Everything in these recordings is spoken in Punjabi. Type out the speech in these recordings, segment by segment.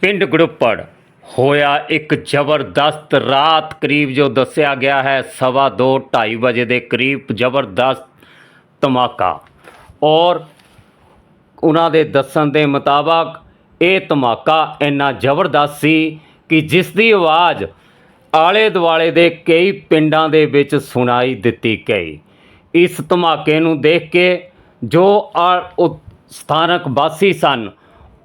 ਪਿੰਡ ਗੜੁੱਪੜ ਹੋਇਆ ਇੱਕ ਜ਼ਬਰਦਸਤ ਰਾਤ ਕਰੀਬ ਜੋ ਦੱਸਿਆ ਗਿਆ ਹੈ, ਸਵਾ ਦੋ 2:30 ਵਜੇ ਦੇ ਕਰੀਬ ਜ਼ਬਰਦਸਤ ਧਮਾਕਾ। ਔਰ ਉਹਨਾਂ ਦੇ ਦੱਸਣ ਦੇ ਮੁਤਾਬਕ ਇਹ ਧਮਾਕਾ ਇੰਨਾ ਜ਼ਬਰਦਸਤ ਸੀ ਕਿ ਜਿਸ ਦੀ ਆਵਾਜ਼ ਆਲੇ ਦੁਆਲੇ ਦੇ ਕਈ ਪਿੰਡਾਂ ਦੇ ਵਿੱਚ ਸੁਣਾਈ ਦਿੱਤੀ ਗਈ। ਇਸ ਧਮਾਕੇ ਨੂੰ ਦੇਖ ਕੇ ਜੋ ਆ- ਉਹ ਸਥਾਨਕ ਵਾਸੀ ਸਨ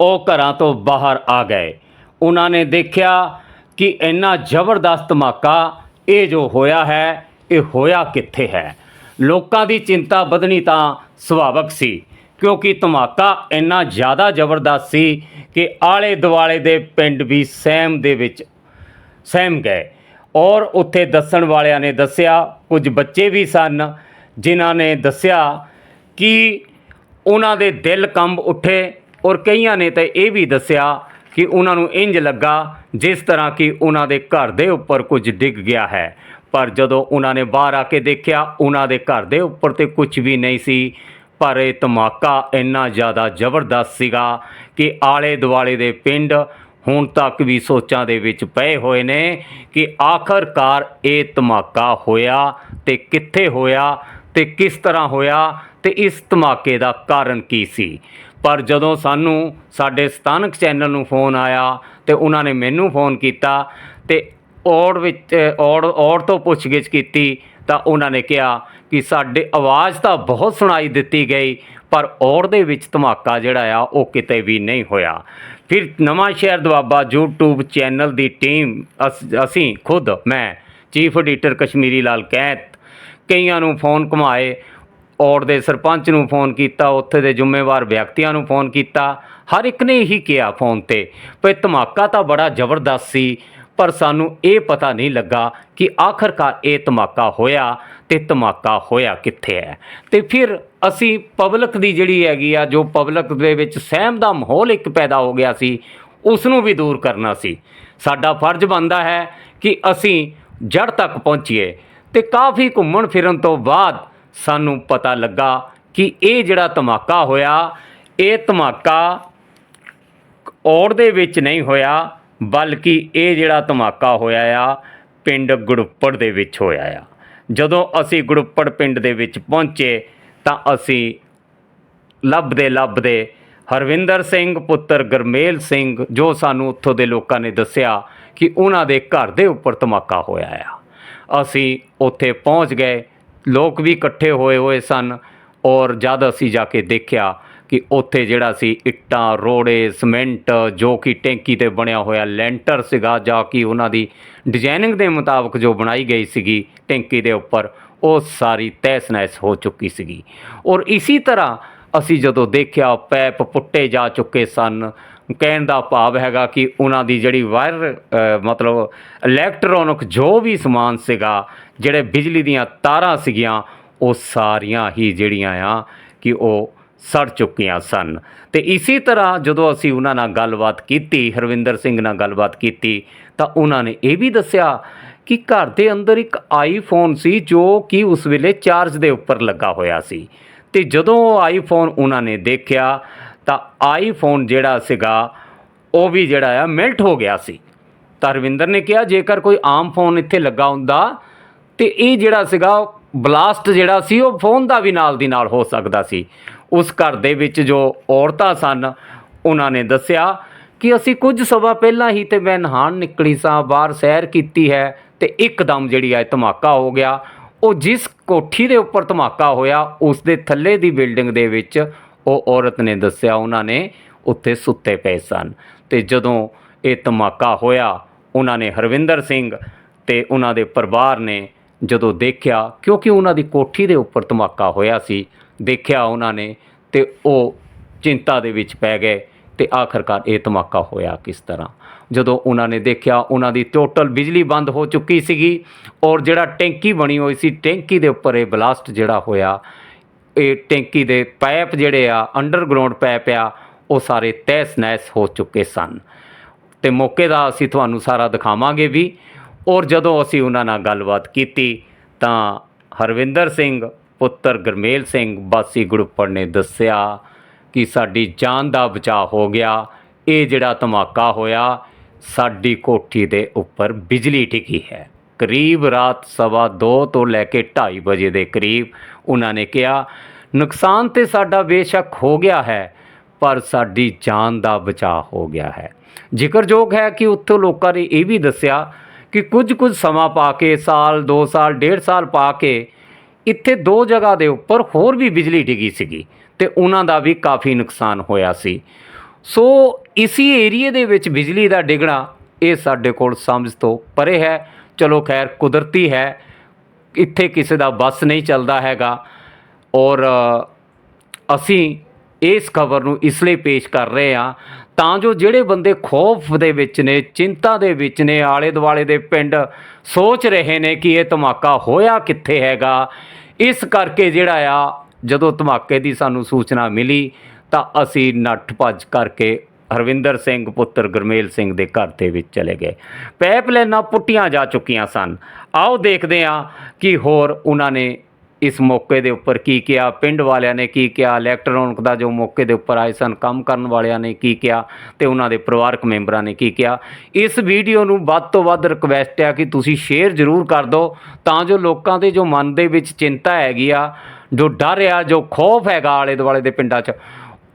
ਉਹ ਘਰਾਂ ਤੋਂ ਬਾਹਰ ਆ ਗਏ। ਉਹਨਾਂ ਨੇ ਦੇਖਿਆ ਕਿ ਇੰਨਾ ਜ਼ਬਰਦਸਤ ਧਮਾਕਾ ਇਹ ਜੋ ਹੋਇਆ ਹੈ, ਇਹ ਹੋਇਆ ਕਿੱਥੇ ਹੈ? ਲੋਕਾਂ ਦੀ ਚਿੰਤਾ ਵਧਣੀ ਤਾਂ ਸੁਭਾਵਕ ਸੀ, ਕਿਉਂਕਿ ਧਮਾਕਾ ਇੰਨਾ ਜ਼ਿਆਦਾ ਜ਼ਬਰਦਸਤ ਸੀ ਕਿ ਆਲੇ ਦੁਆਲੇ ਦੇ ਪਿੰਡ ਵੀ ਸਹਿਮ ਦੇ ਵਿੱਚ ਸਹਿਮ ਗਏ। ਔਰ ਉੱਥੇ ਦੱਸਣ ਵਾਲਿਆਂ ਨੇ ਦੱਸਿਆ, ਕੁਝ ਬੱਚੇ ਵੀ ਸਨ, ਜਿਨ੍ਹਾਂ ਨੇ ਦੱਸਿਆ ਕਿ ਉਹਨਾਂ ਦੇ ਦਿਲ ਕੰਬ ਉੱਠੇ ਔਰ ਕਈਆਂ ਨੇ ਤਾਂ ਇਹ ਵੀ ਦੱਸਿਆ ਕਿ ਉਹਨਾਂ ਨੂੰ ਇੰਜ ਲੱਗਾ ਜਿਸ ਤਰ੍ਹਾਂ ਕਿ ਉਹਨਾਂ ਦੇ ਘਰ ਦੇ ਉੱਪਰ ਕੁਝ ਡਿੱਗ ਗਿਆ ਹੈ। ਪਰ ਜਦੋਂ ਉਹਨਾਂ ਨੇ ਬਾਹਰ ਆ ਕੇ ਦੇਖਿਆ, ਉਹਨਾਂ ਦੇ ਘਰ ਦੇ ਉੱਪਰ ਤੇ ਕੁਝ ਵੀ ਨਹੀਂ ਸੀ। ਪਰ ਇਹ ਧਮਾਕਾ ਇੰਨਾ ਜ਼ਿਆਦਾ ਜ਼ਬਰਦਸਤ ਸੀਗਾ ਕਿ ਆਲੇ ਦੁਆਲੇ ਦੇ ਪਿੰਡ ਹੁਣ ਤੱਕ ਵੀ ਸੋਚਾਂ ਦੇ ਵਿੱਚ ਪਏ ਹੋਏ ਨੇ ਕਿ ਆਖਰਕਾਰ ਇਹ ਧਮਾਕਾ ਹੋਇਆ ਤੇ ਕਿੱਥੇ ਹੋਇਆ ਤੇ ਕਿਸ ਤਰ੍ਹਾਂ ਹੋਇਆ ਤੇ ਇਸ ਧਮਾਕੇ ਦਾ ਕਾਰਨ ਕੀ ਸੀ। ਪਰ ਜਦੋਂ ਸਾਨੂੰ ਸਾਡੇ ਸਥਾਨਕ ਚੈਨਲ ਨੂੰ ਫੋਨ ਆਇਆ ਤੇ ਉਹਨਾਂ ਨੇ ਮੈਨੂੰ ਫੋਨ ਕੀਤਾ ਤੇ ਔੜ ਵਿੱਚ ਔੜ ਔੜ ਤੋਂ ਪੁੱਛਗਿੱਛ ਕੀਤੀ ਤਾਂ ਉਹਨਾਂ ਨੇ ਕਿਹਾ ਕਿ ਸਾਡੇ ਆਵਾਜ਼ ਤਾਂ ਬਹੁਤ ਸੁਣਾਈ ਦਿੱਤੀ ਗਈ, ਪਰ ਔੜ ਦੇ ਵਿੱਚ ਧਮਾਕਾ ਜਿਹੜਾ ਆ ਉਹ ਕਿਤੇ ਵੀ ਨਹੀਂ ਹੋਇਆ। ਫਿਰ Nawanshahr Doaba YouTube channel ਦੀ ਟੀਮ, ਅਸ- ਅਸੀਂ ਖੁਦ, ਮੈਂ, ਚੀਫ ਐਡੀਟਰ ਕਸ਼ਮੀਰੀ ਲਾਲ ਕੈਂਤ, ਕਈਆਂ ਨੂੰ ਫੋਨ ਘੁਮਾਏ। ਔੜ ਦੇ ਸਰਪੰਚ ਨੂੰ ਫੋਨ ਕੀਤਾ, ਉੱਥੇ ਦੇ ਜ਼ਿੰਮੇਵਾਰ ਵਿਅਕਤੀਆਂ ਨੂੰ ਫੋਨ ਕੀਤਾ। ਹਰ ਇੱਕ ਨੇ ਇਹੀ ਕਿਹਾ ਫੋਨ ਤੇ ਵੀ ਧਮਾਕਾ ਤਾਂ ਬੜਾ ਜ਼ਬਰਦਸਤ ਸੀ, ਪਰ ਸਾਨੂੰ ਇਹ ਪਤਾ ਨਹੀਂ ਲੱਗਾ ਕਿ ਆਖਰਕਾਰ ਇਹ ਧਮਾਕਾ ਹੋਇਆ ਤੇ ਧਮਾਕਾ ਹੋਇਆ ਕਿੱਥੇ ਹੈ। ਤੇ ਫਿਰ ਅਸੀਂ ਪਬਲਿਕ ਦੀ ਜਿਹੜੀ ਹੈਗੀ ਆ, ਜੋ ਪਬਲਿਕ ਦੇ ਵਿੱਚ ਸਹਿਮ ਦਾ ਮਾਹੌਲ ਇੱਕ ਪੈਦਾ ਹੋ ਗਿਆ ਸੀ ਉਸ ਨੂੰ ਵੀ ਦੂਰ ਕਰਨਾ ਸੀ। ਸਾਡਾ ਫਰਜ਼ ਬਣਦਾ ਹੈ ਕਿ ਅਸੀਂ ਜੜ ਤੱਕ ਪਹੁੰਚੀਏ ਤੇ ਕਾਫੀ ਘੁੰਮਣ ਫਿਰਨ ਤੋਂ ਬਾਅਦ ਸਾਨੂੰ ਪਤਾ ਲੱਗਾ ਕਿ ਇਹ ਜਿਹੜਾ ਧਮਾਕਾ ਹੋਇਆ, ਇਹ ਧਮਾਕਾ ਔੜ ਦੇ ਵਿੱਚ ਨਹੀਂ ਹੋਇਆ, ਬਲਕਿ ਇਹ ਜਿਹੜਾ ਧਮਾਕਾ ਹੋਇਆ ਆ, ਪਿੰਡ ਗੁੜੁੱਪੜ ਦੇ ਵਿੱਚ ਹੋਇਆ ਆ। ਜਦੋਂ ਅਸੀਂ ਗੁੜੁੱਪੜ ਪਿੰਡ ਦੇ ਵਿੱਚ ਪਹੁੰਚੇ, ਤਾਂ ਅਸੀਂ ਲੱਭਦੇ ਲੱਭਦੇ ਹਰਵਿੰਦਰ ਸਿੰਘ, ਪੁੱਤਰ ਗਰਮੇਲ ਸਿੰਘ, ਜੋ ਸਾਨੂੰ ਉੱਥੋਂ ਦੇ ਲੋਕਾਂ ਨੇ ਦੱਸਿਆ ਕਿ ਉਹਨਾਂ ਦੇ ਘਰ ਦੇ ਉੱਪਰ ਧਮਾਕਾ ਹੋਇਆ ਆ। ਅਸੀਂ ਉੱਥੇ ਪਹੁੰਚ ਗਏ ਲੋਕ ਵੀ ਇਕੱਠੇ ਹੋਏ ਹੋਏ ਸਨ ਔਰ ਜਦ ਅਸੀਂ ਜਾ ਕੇ ਦੇਖਿਆ ਕਿ ਉੱਥੇ ਜਿਹੜਾ ਸੀ ਇੱਟਾਂ, ਰੋੜੇ, ਸਮੈਂਟ ਜੋ ਕਿ ਟੈਂਕੀ ਤੇ ਬਣਿਆ ਹੋਇਆ ਲੈਂਟਰ ਸੀਗਾ ਜਾਂ ਕਿ ਉਹਨਾਂ ਦੀ ਡਿਜ਼ਾਈਨਿੰਗ ਦੇ ਮੁਤਾਬਕ ਜੋ ਬਣਾਈ ਗਈ ਸੀਗੀ ਟੈਂਕੀ ਦੇ ਉੱਪਰ, ਉਹ ਸਾਰੀ ਤਹਿਸ ਨਹਿਸ ਹੋ ਚੁੱਕੀ ਸੀਗੀ। ਔਰ ਇਸੇ ਤਰ੍ਹਾਂ ਅਸੀਂ ਜਦੋਂ ਦੇਖਿਆ ਪੈਪ ਪੁੱਟੇ ਜਾ ਚੁੱਕੇ ਸਨ ਕਹਿਣ ਦਾ ਭਾਵ ਹੈਗਾ ਕਿ ਉਹਨਾਂ ਦੀ ਜਿਹੜੀ ਵਾਇਰ ਮਤਲਬ ਇਲੈਕਟ੍ਰੋਨਿਕ ਜੋ ਵੀ ਸਮਾਨ ਸੀਗਾ, ਜਿਹੜੇ ਬਿਜਲੀ ਦੀਆਂ ਤਾਰਾਂ ਸੀਗੀਆਂ, ਉਹ ਸਾਰੀਆਂ ਹੀ ਜਿਹੜੀਆਂ ਆ ਕਿ ਉਹ ਸੜ ਚੁੱਕੀਆਂ ਸਨ। ਤੇ ਇਸੇ ਤਰ੍ਹਾਂ ਜਦੋਂ ਅਸੀਂ ਉਹਨਾਂ ਨਾਲ ਗੱਲਬਾਤ ਕੀਤੀ, ਹਰਵਿੰਦਰ ਸਿੰਘ ਨਾਲ ਗੱਲਬਾਤ ਕੀਤੀ, ਤਾਂ ਉਹਨਾਂ ਨੇ ਇਹ ਵੀ ਦੱਸਿਆ ਕਿ ਘਰ ਦੇ ਅੰਦਰ ਇੱਕ ਆਈਫੋਨ ਸੀ, ਜੋ ਕਿ ਉਸ ਵੇਲੇ ਚਾਰਜ ਦੇ ਉੱਪਰ ਲੱਗਾ ਹੋਇਆ ਸੀ। ਤੇ ਜਦੋਂ ਉਹ ਆਈਫੋਨ ਉਹਨਾਂ ਨੇ ਦੇਖਿਆ ਤਾਂ ਆਈਫੋਨ ਜਿਹੜਾ ਸੀਗਾ, ਉਹ ਵੀ ਜਿਹੜਾ ਆ ਮੈਲਟ ਹੋ ਗਿਆ ਸੀ। ਤਾਂ ਰਵਿੰਦਰ ਨੇ ਕਿਹਾ, ਜੇਕਰ ਕੋਈ ਆਮ ਫੋਨ ਇੱਥੇ ਲੱਗਾ ਹੁੰਦਾ, ਤੇ ਇਹ ਜਿਹੜਾ ਸੀਗਾ ਬਲਾਸਟ ਜਿਹੜਾ ਸੀ, ਉਹ ਫੋਨ ਦਾ ਵੀ ਨਾਲ ਦੀ ਨਾਲ ਹੋ ਸਕਦਾ ਸੀ। ਉਸ ਘਰ ਦੇ ਵਿੱਚ ਜੋ ਔਰਤਾਂ ਸਨ, ਉਹਨਾਂ ਨੇ ਦੱਸਿਆ ਕਿ ਅਸੀਂ ਕੁਝ ਸਮਾਂ ਪਹਿਲਾਂ ਹੀ ਤੇ ਮੈਂ ਨਹਾਣ ਨਿਕਲੀ ਸਾਂ, ਬਾਹਰ ਸੈਰ ਕੀਤੀ ਹੈ ਤੇ ਇੱਕਦਮ ਜਿਹੜੀ ਆ ਧਮਾਕਾ ਹੋ ਗਿਆ। ਉਹ ਜਿਸ ਕੋਠੀ ਦੇ ਉੱਪਰ ਧਮਾਕਾ ਹੋਇਆ, ਉਸ ਦੇ ਥੱਲੇ ਦੀ ਬਿਲਡਿੰਗ ਦੇ ਵਿੱਚ ਉਹ ਔਰਤ ਨੇ ਦੱਸਿਆ, ਉਹਨਾਂ ਨੇ ਉੱਥੇ ਸੁੱਤੇ ਪਏ ਸਨ। ਤੇ ਜਦੋਂ ਇਹ ਧਮਾਕਾ ਹੋਇਆ, ਉਹਨਾਂ ਨੇ ਹਰਵਿੰਦਰ ਸਿੰਘ ਤੇ ਉਹਨਾਂ ਦੇ ਪਰਿਵਾਰ ਨੇ ਜਦੋਂ ਦੇਖਿਆ, ਕਿਉਂਕਿ ਉਹਨਾਂ ਦੀ ਕੋਠੀ ਦੇ ਉੱਪਰ ਧਮਾਕਾ ਹੋਇਆ ਸੀ, ਦੇਖਿਆ ਉਹਨਾਂ ਨੇ ਤੇ ਉਹ ਚਿੰਤਾ ਦੇ ਵਿੱਚ ਪੈ ਗਏ ਤੇ ਆਖਰਕਾਰ ਇਹ ਧਮਾਕਾ ਹੋਇਆ ਕਿਸ ਤਰ੍ਹਾਂ। ਜਦੋਂ ਉਹਨਾਂ ਨੇ ਦੇਖਿਆ, ਉਹਨਾਂ ਦੀ ਟੋਟਲ ਬਿਜਲੀ ਬੰਦ ਹੋ ਚੁੱਕੀ ਸੀਗੀ ਔਰ ਜਿਹੜਾ ਟੈਂਕੀ ਬਣੀ ਹੋਈ ਸੀ, ਟੈਂਕੀ ਦੇ ਉੱਪਰ ਇਹ ਬਲਾਸਟ ਜਿਹੜਾ ਹੋਇਆ ਇਹ ਟੈਂਕੀ ਦੇ ਪਾਈਪ ਜਿਹੜੇ ਆ ਅੰਡਰਗਰਾਉਂਡ ਪਾਈਪ ਆ, ਉਹ ਸਾਰੇ ਤਹਿਸ ਨਹਿਸ ਹੋ ਚੁੱਕੇ ਸਨ। ਤੇ ਮੌਕੇ ਦਾ ਅਸੀਂ ਤੁਹਾਨੂੰ ਸਾਰਾ ਦਿਖਾਵਾਂਗੇ ਵੀ। ਔਰ ਜਦੋਂ ਅਸੀਂ ਉਹਨਾਂ ਨਾਲ ਗੱਲਬਾਤ ਕੀਤੀ, ਤਾਂ ਹਰਵਿੰਦਰ ਸਿੰਘ, ਪੁੱਤਰ ਗਰਮੇਲ ਸਿੰਘ ਬਾਸੀ ਗੜੁੱਪੜ ਨੇ ਦੱਸਿਆ ਕਿ ਸਾਡੀ ਜਾਨ ਦਾ ਬਚਾਅ ਹੋ ਗਿਆ। ਇਹ ਜਿਹੜਾ ਧਮਾਕਾ ਹੋਇਆ, ਸਾਡੀ ਕੋਠੀ ਦੇ ਉੱਪਰ ਬਿਜਲੀ ਟਿਕੀ ਹੈ। ਕਰੀਬ ਰਾਤ ਸਵਾ ਦੋ ਤੋਂ ਲੈ ਕੇ 2:30 ਵਜੇ ਦੇ ਕਰੀਬ ਉਹਨਾਂ ਨੇ ਕਿਹਾ, ਨੁਕਸਾਨ ਤੇ ਸਾਡਾ ਬੇਸ਼ੱਕ ਹੋ ਗਿਆ ਹੈ, ਪਰ ਸਾਡੀ ਜਾਨ ਦਾ ਬਚਾਅ ਹੋ ਗਿਆ ਹੈ। ਜ਼ਿਕਰਯੋਗ ਹੈ ਕਿ ਉੱਥੋਂ ਲੋਕਾਂ ਨੇ ਇਹ ਵੀ ਦੱਸਿਆ ਕਿ ਕੁਝ ਕੁਝ ਸਮਾਂ ਪਾ ਕੇ, ਸਾਲ 2 ਸਾਲ 1.5 ਸਾਲ ਪਾ ਕੇ ਇੱਥੇ ਦੋ ਜਗ੍ਹਾ ਦੇ ਉੱਪਰ ਹੋਰ ਵੀ ਬਿਜਲੀ ਡਿੱਗੀ ਸੀਗੀ ਤੇ ਉਹਨਾਂ ਦਾ ਵੀ ਕਾਫੀ ਨੁਕਸਾਨ ਹੋਇਆ ਸੀ। ਸੋ ਇਸੀ ਏਰੀਏ ਦੇ ਵਿੱਚ ਬਿਜਲੀ ਦਾ ਡਿੱਗਣਾ ਇਹ ਸਾਡੇ ਕੋਲ ਸਮਝ ਤੋਂ ਪਰੇ ਹੈ। ਚਲੋ ਖੈਰ, ਕੁਦਰਤੀ ਹੈ। ਇੱਥੇ ਕਿਸੇ ਦਾ ਬੱਸ ਨਹੀਂ ਚੱਲਦਾ ਹੈਗਾ। ਔਰ, ਅਸੀਂ ਇਸ ਖਬਰ ਨੂੰ ਇਸ ਲਈ ਪੇਸ਼ ਕਰ ਰਹੇ ਹਾਂ, ਤਾਂ ਜੋ ਜਿਹੜੇ ਬੰਦੇ ਖੌਫ ਦੇ ਵਿੱਚ ਨੇ, ਚਿੰਤਾ ਦੇ ਵਿੱਚ ਨੇ ਆਲੇ ਦੁਆਲੇ ਦੇ ਪਿੰਡ ਸੋਚ ਰਹੇ ਨੇ ਕਿ ਇਹ ਧਮਾਕਾ ਹੋਇਆ ਕਿੱਥੇ ਹੈਗਾ। ਇਸ ਕਰਕੇ ਜਿਹੜਾ ਆ, ਜਦੋਂ ਧਮਾਕੇ ਦੀ ਸਾਨੂੰ ਸੂਚਨਾ ਮਿਲੀ, ਤਾਂ ਅਸੀਂ ਨੱਠ ਭੱਜ ਕਰਕੇ ਹਰਵਿੰਦਰ ਸਿੰਘ ਪੁੱਤਰ ਗੁਰਮੇਲ ਸਿੰਘ ਦੇ ਘਰ ਦੇ ਵਿੱਚ ਚਲੇ ਗਏ। ਪੈਪ ਪੁੱਟੀਆਂ ਜਾ ਚੁੱਕੀਆਂ ਸਨ। ਆਓ ਦੇਖਦੇ ਹਾਂ ਕਿ ਹੋਰ ਉਹਨਾਂ ਨੇ ਇਸ ਮੌਕੇ ਦੇ ਉੱਪਰ ਕੀ ਕਿਹਾ, ਪਿੰਡ ਵਾਲਿਆਂ ਨੇ ਕੀ ਕਿਹਾ, ਇਲੈਕਟ੍ਰੋਨਿਕ ਦਾ ਜੋ ਮੌਕੇ ਦੇ ਉੱਪਰ ਆਏ ਸਨ, ਕੰਮ ਕਰਨ ਵਾਲਿਆਂ ਨੇ ਕੀ ਕਿਹਾ ਤੇ ਉਹਨਾਂ ਦੇ ਪਰਿਵਾਰਕ ਮੈਂਬਰਾਂ ਨੇ ਕੀ ਕਿਹਾ। ਇਸ ਵੀਡੀਓ ਨੂੰ ਵੱਧ ਤੋਂ ਵੱਧ ਰਿਕਵੈਸਟ ਹੈ ਕਿ ਤੁਸੀਂ ਸ਼ੇਅਰ ਜ਼ਰੂਰ ਕਰ ਦਿਓ ਤਾਂ ਜੋ ਲੋਕਾਂ ਦੇ ਜੋ ਮਨ ਦੇ ਵਿੱਚ ਚਿੰਤਾ ਹੈਗੀ ਆ, ਜੋ ਡਰ ਆ, ਜੋ ਖੌਫ ਹੈਗਾ ਆਲੇ ਦੁਆਲੇ ਦੇ ਪਿੰਡਾਂ 'ਚ,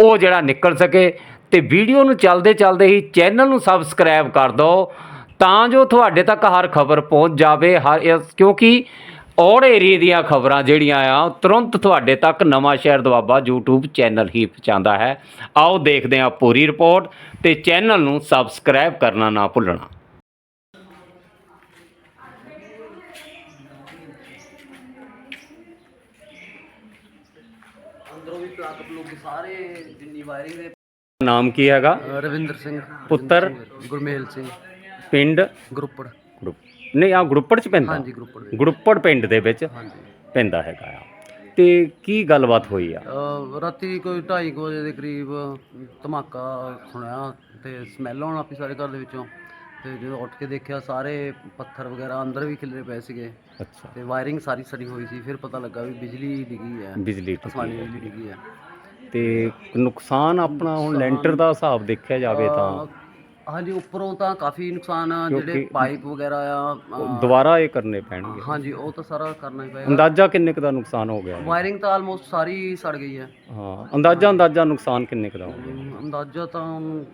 ਉਹ ਜਿਹੜਾ ਨਿਕਲ ਸਕੇ ਤੇ ਵੀਡੀਓ ਨੂੰ ਚੱਲਦੇ ਚੱਲਦੇ ਹੀ ਚੈਨਲ ਨੂੰ ਸਬਸਕ੍ਰਾਈਬ ਕਰ ਦਿਓ ਤਾਂ ਜੋ ਤੁਹਾਡੇ ਤੱਕ ਹਰ ਖਬਰ ਪਹੁੰਚ ਜਾਵੇ, ਹਰ ਕਿਉਂਕਿ ਔਰ ਏਰੀਏ ਦੀਆਂ ਖਬਰਾਂ ਜਿਹੜੀਆਂ ਆ, ਉਹ ਤੁਰੰਤ ਤੁਹਾਡੇ ਤੱਕ ਨਵਾਂ ਸ਼ਹਿਰ ਦਵਾਬਾ YouTube ਚੈਨਲ ਹੀ ਪਹੁੰਚਾਉਂਦਾ ਹੈ। ਆਓ ਦੇਖਦੇ ਹਾਂ ਪੂਰੀ ਰਿਪੋਰਟ ਤੇ ਚੈਨਲ ਨੂੰ ਸਬਸਕ੍ਰਾਈਬ ਕਰਨਾ ਨਾ ਭੁੱਲਣਾ। ਅੰਦਰੋਂ ਵੀ ਪਲੱਗ ਪਲੁੱਗ ਸਾਰੇ ਜਿੰਨੀ ਵਾਇਰਿੰਗ ਨਾਮ ਕੀ ਹੈਗਾ? ਰਵਿੰਦਰ ਸਿੰਘ। ਪੁੱਤਰ? ਗੁਰਮੇਲ ਸਿੰਘ। ਪਿੰਡ? ਗਰੁੱਪੜ ਗਰੁੱਪ ਨਹੀਂ ਆ ਗਰੁੱਪੜ ਚ ਪੈਂਦਾ? ਹਾਂਜੀ ਗਰੁੱਪੜ ਗਰੁੱਪੜ ਪਿੰਡ ਦੇ ਵਿੱਚ ਹਾਂਜੀ। ਪੈਂਦਾ ਹੈਗਾ ਆ। ਤੇ ਕੀ ਗੱਲਬਾਤ ਹੋਈ ਆ? ਅਹ ਰਾਤੀ ਕੋਈ 2:30 ਵਜੇ ਦੇ ਕਰੀਬ ਧਮਾਕਾ ਸੁਣਿਆ ਤੇ ਸਮੈਲ ਆਉਣ ਲੱਗੀ ਸਾਰੇ ਘਰ ਦੇ ਵਿੱਚੋਂ। ਤੇ ਜਦੋਂ ਉੱਠ ਕੇ ਦੇਖਿਆ ਸਾਰੇ ਪੱਥਰ ਵਗੈਰਾ ਅੰਦਰ ਵੀ ਖਿਲਰੇ ਪਏ ਸੀਗੇ। ਅੱਛਾ। ਤੇ ਵਾਇਰਿੰਗ ਸਾਰੀ ਸੜੀ ਹੋਈ ਸੀ ਫਿਰ ਪਤਾ ਲੱਗਾ ਵੀ ਬਿਜਲੀ ਡਿੱਗੀ ਹੈ ਬਿਜਲੀ ਟੁੱਟੀ ਬਿਜਲੀ ਡਿੱਗੀ ਹੈ ਤੇ ਨੁਕਸਾਨ ਆਪਣਾ ਹੁਣ ਲੈਂਟਰ ਦਾ ਹਿਸਾਬ ਦੇਖਿਆ ਜਾਵੇ ਤਾਂ। ਅਹ ਹਾਂਜੀ ਉੱਪਰੋਂ ਤਾਂ ਕਾਫੀ ਨੁਕਸਾਨ ਆ ਜਿਹੜੇ ਕਿਉਂਕਿ- ਪਾਈਪ ਵਗੈਰਾ ਆ ਅਹ ਦੁਬਾਰਾ ਇਹ ਕਰਨੇ ਪੈਣਗੇ। ਹਾਂਜੀ ਉਹ ਤਾਂ ਸਾਰਾ ਕਰਨਾ ਹੀ ਪਏਗਾ। ਅੰਦਾਜ਼ਾ ਕਿੰਨੇ ਕੁ ਦਾ ਨੁਕਸਾਨ ਹੋ ਗਿਆ? ਹੈ? ਵਾਇਰਿੰਗ ਤਾਂ ਆਲਮੋਸਟ ਸਾਰੀ ਸੜ ਗਈ ਹੈ। ਹਾਂ ਅੰਦਾਜ਼ਾ ਅੰਦਾਜ਼ਾ ਨੁਕਸਾਨ ਕਿੰਨੇ ਕੁ ਦਾ ਹੋ ਗਿਆ? ਅੰਦਾਜ਼ਾ ਤਾਂ ਹੁਣ